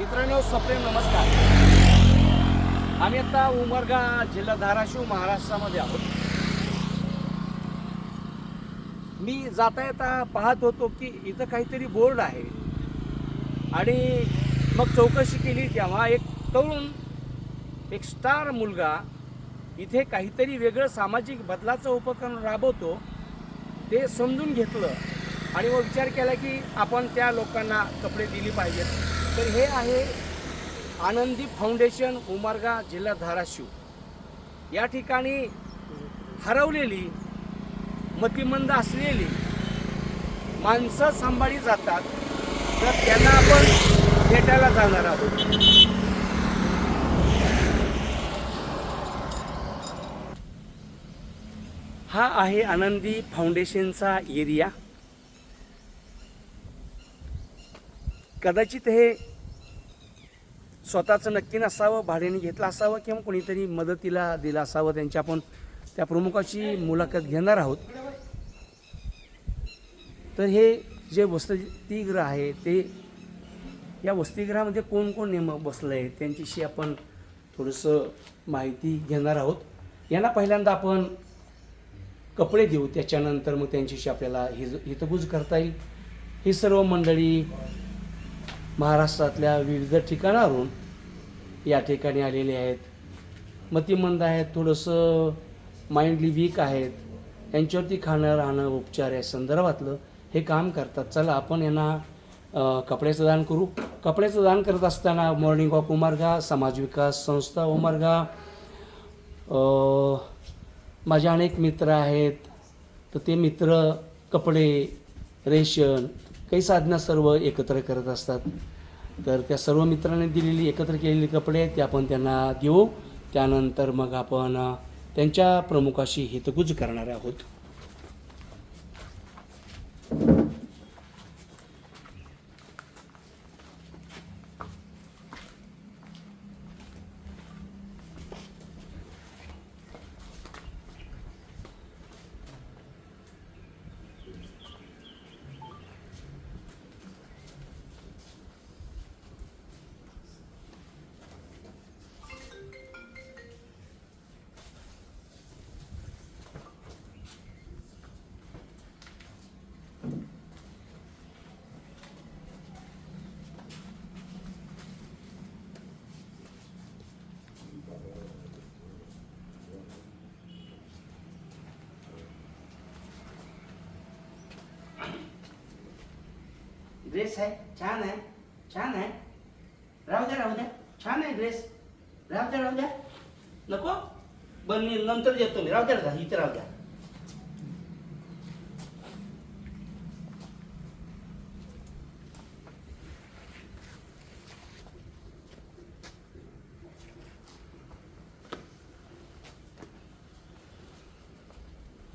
मित्रांनो सप्रेम नमस्कार. आम्ही आता उमरगा जिल्हा धाराशिव महाराष्ट्रामध्ये आहोत. मी जाता येता पाहत होतो की इथं काहीतरी बोर्ड आहे. आणि मग चौकशी केली तेव्हा एक तरुण एक स्टार मुलगा इथे काहीतरी वेगळं सामाजिक बदलाचं उपक्रम राबवतो. ते समजून घेतलं आणि मग विचार केला की आपण त्या लोकांना कपडे दिली पाहिजेत. तर हे आहे आनंदी फाउंडेशन उमरगा जिल्हा धाराशिव. या ठिकाणी हरवलेली मतिमंद असलेली माणसं सांभाळी जातात तर त्यांना आपण भेटायला जाणार आहोत. हा आहे आनंदी फाउंडेशनचा एरिया. कदाचित हे स्वतःचं नक्की नसावं भाड्याने घेतलं असावं किंवा कोणीतरी मदतीला दिलं असावं त्यांची आपण त्या प्रमुखाची मुलाखत घेणार आहोत. तर हे जे वसतिगृह आहे ते या वसतिगृहामध्ये कोण कोण नेमक बसलं आहे त्यांच्याशी आपण थोडंसं माहिती घेणार आहोत. यांना पहिल्यांदा आपण कपडे देऊ त्याच्यानंतर मग त्यांच्याशी आपल्याला हिज हितगुज करता येईल. ही सर्व मंडळी महाराष्ट्रातल्या विविध ठिकाणावरून या ठिकाणी आलेले आहेत. मतिमंद आहेत थोडंसं माइंडली वीक आहेत. यांच्यावरती खाणं राहणं उपचार या संदर्भातलं हे काम करतात. चला आपण यांना कपड्याचं दान करू. कपड्याचं दान करत असताना मॉर्निंग वॉक उमरगा समाज विकास संस्था उमरगा. माझे अनेक मित्र आहेत. तर ते मित्र कपडे रेशन काही साधना सर्व एकत्र करत असतात. तर त्या सर्व मित्रांनी दिलेली एकत्र केलेली कपडे ते आपण त्यांना देऊ. त्यानंतर मग आपण त्यांच्या प्रमुखाशी हितगुज करणार आहोत. ड्रेस आहे छान आहे छान आहे राहू द्या राहू द्या छान आहे ड्रेस राहू द्या राहू द्या नको? बरं मी नंतर देतो मी. राहू द्या राहू द्या, इथे राहू द्या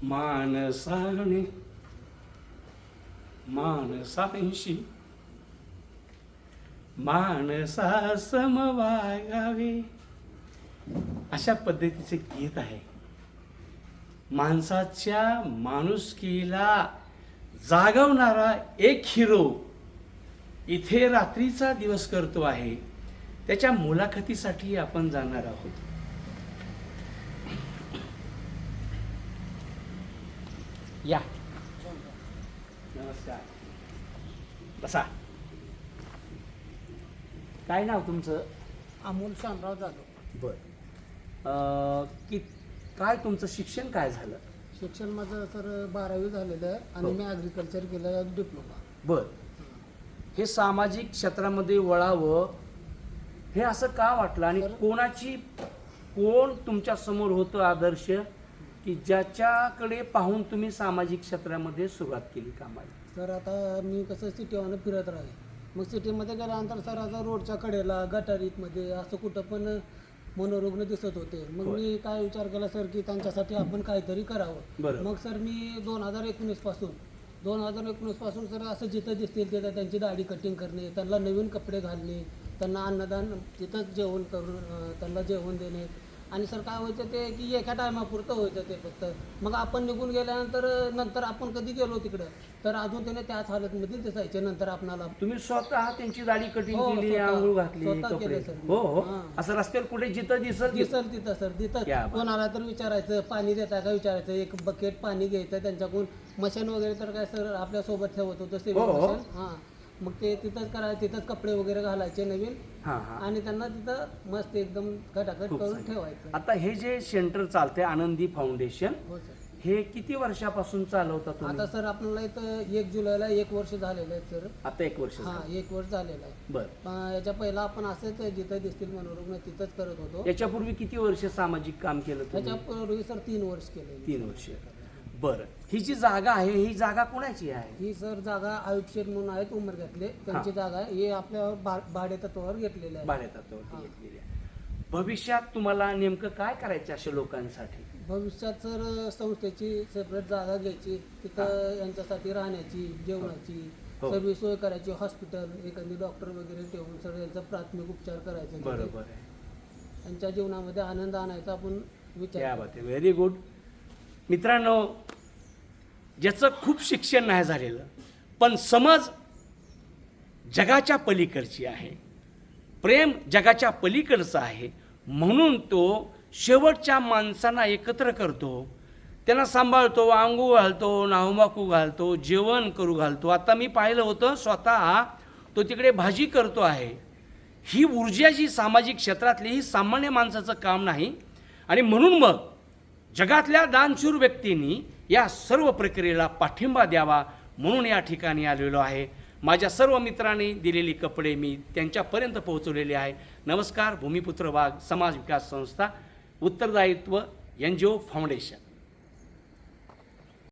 माणसाने माणसा ऐंशी माणसा समवागावे. अशा पद्धतीचे गीत आहे. माणसाच्या माणुसकीला जागवणारा एक हिरो इथे रात्रीचा दिवस करतो आहे. त्याच्या मुलाखतीसाठी आपण जाणार आहोत. या. नमस्कार. बसा काय नाव तुमचं? अमोल शामराव जाधव. बर. की काय तुमचं शिक्षण काय झालं? शिक्षण माझं सर बारावी झालेलं आहे आणि हो. मी ॲग्रिकल्चर केलं डिप्लोमा बर. हे सामाजिक क्षेत्रामध्ये वळावं हे असं का वाटलं? आणि सर- कोणाची कोण तुमच्यासमोर होतं आदर्श? की ज्याच्याकडे पाहून तुम्ही सामाजिक क्षेत्रामध्ये सुरुवात केली कामाला सर आता मी कसं सिटीवानं फिरत राहील मग सिटीमध्ये गेल्यानंतर सर असं रोडच्या कडेला गटारीतमध्ये असं कुठं पण मनोरुग्ण दिसत होते मग होय. मी काय विचार केला सर की त्यांच्यासाठी आपण काहीतरी करावं. मग सर मी दोन हजार एकोणीसपासून दोन हजार एकोणीसपासून सर असं जिथं दिसतील तिथं त्यांची दाढी कटिंग करणे त्यांना नवीन कपडे घालणे त्यांना अन्नदान तिथंच जेवण करून अं, त्यांना जेवण देणे आणि सर काय व्हायचं ते की एका टायमापुरतं व्हायचं ते फक्त मग आपण निघून गेल्यानंतर नंतर आपण कधी गेलो तिकडं तर अजून त्याने त्याच हालतमध्ये दिसायचे नंतर आपणाला तुम्ही स्वतः त्यांची दाढी कटिंग हो, केली स्वतः. आंघोळ घातली स्वतः कपडे केलं, सर. हो हो हां. असं रस्त्यावर कुठे जिथं दिसत दिसल तिथं सर क्या तिथं बात. कोणाला तर विचारायचं पाणी देता का विचारायचं एक बकेट पाणी घ्यायचं त्यांच्याकडून मशीन वगैरे तर काय सर आपल्यासोबत ठेवत होतं हो. मशीन हां मग ते तिथंच करायचं तिथंच कपडे वगैरे घालायचे नवीन. हां हां. आणि त्यांना तिथं मस्त एकदम खटाखट खूप करून चांगलं. ठेवायचं. आता हे जे सेंटर चालते आनंदी फाउंडेशन हो सर. हे किती वर्षापासून चालवता तुम्ही? आता सर आपल्याला इथं एक जुलैला एक वर्ष झालेलं आहे सर. आता एक वर्ष हां झालं. एक वर्ष झालेलं आहे. बर. पण याच्या पहिला आपण असंच जिथं दिसतील मनोरुग्ण तिथंच करत होतो. याच्यापूर्वी किती वर्ष सामाजिक काम केलं तुम्ही? त्याच्यापूर्वी सर तीन वर्ष केले तीन वर्ष. बर. ही जी जागा आहे ही जागा कोणाची आहे? ही सर जागा शेठ म्हणून आहेत उमरग्यातले. त्यांची जागा आहे. हे आपल्या भा- भाडे तत्वावर घेतलेले आहे. भाड्यातत्वावरती घेतलेली आहे. भविष्यात तुम्हाला नेमकं काय करायचं अशा लोकांसाठी? भविष्यात सर संस्थेची सेपरेट जागा घ्यायची तिथं यांच्यासाठी राहण्याची जेवणाची हो. सर्व सोय करायची हॉस्पिटल एखादी डॉक्टर वगैरे ठेवून सर यांचा प्राथमिक उपचार करायचे. तिथे. बरोबर आहे. त्यांच्या जीवनामध्ये आनंद आणायचा आपण विचार क्या बात आहे व्हेरी गुड मित्रांनो ज्याचं खूप शिक्षण नाही झालेलं पण समज जगाच्या पलीकडची आहे प्रेम जगाच्या पलीकडचं आहे म्हणून तो शेवटच्या माणसांना एकत्र करतो. त्यांना सांभाळतो आंघू घालतो नाहमाकू घालतो जेवण करू घालतो. आता मी पाहिलं होतं स्वतः तो तिकडे भाजी करतो आहे. ही ऊर्जा जी सामाजिक क्षेत्रातली ही सामान्य माणसाचं काम नाही. आणि म्हणून मग जगातल्या दानशूर व्यक्तींनी या सर्व प्रक्रियेला पाठिंबा द्यावा म्हणून या ठिकाणी आलेलो आहे. माझ्या सर्व मित्रांनी दिलेली कपडे मी त्यांच्यापर्यंत पोहोचवलेले आहे. नमस्कार भूमिपुत्र वाघ समाज विकास संस्था उत्तरदायित्व एन जी ओ फाउंडेशन.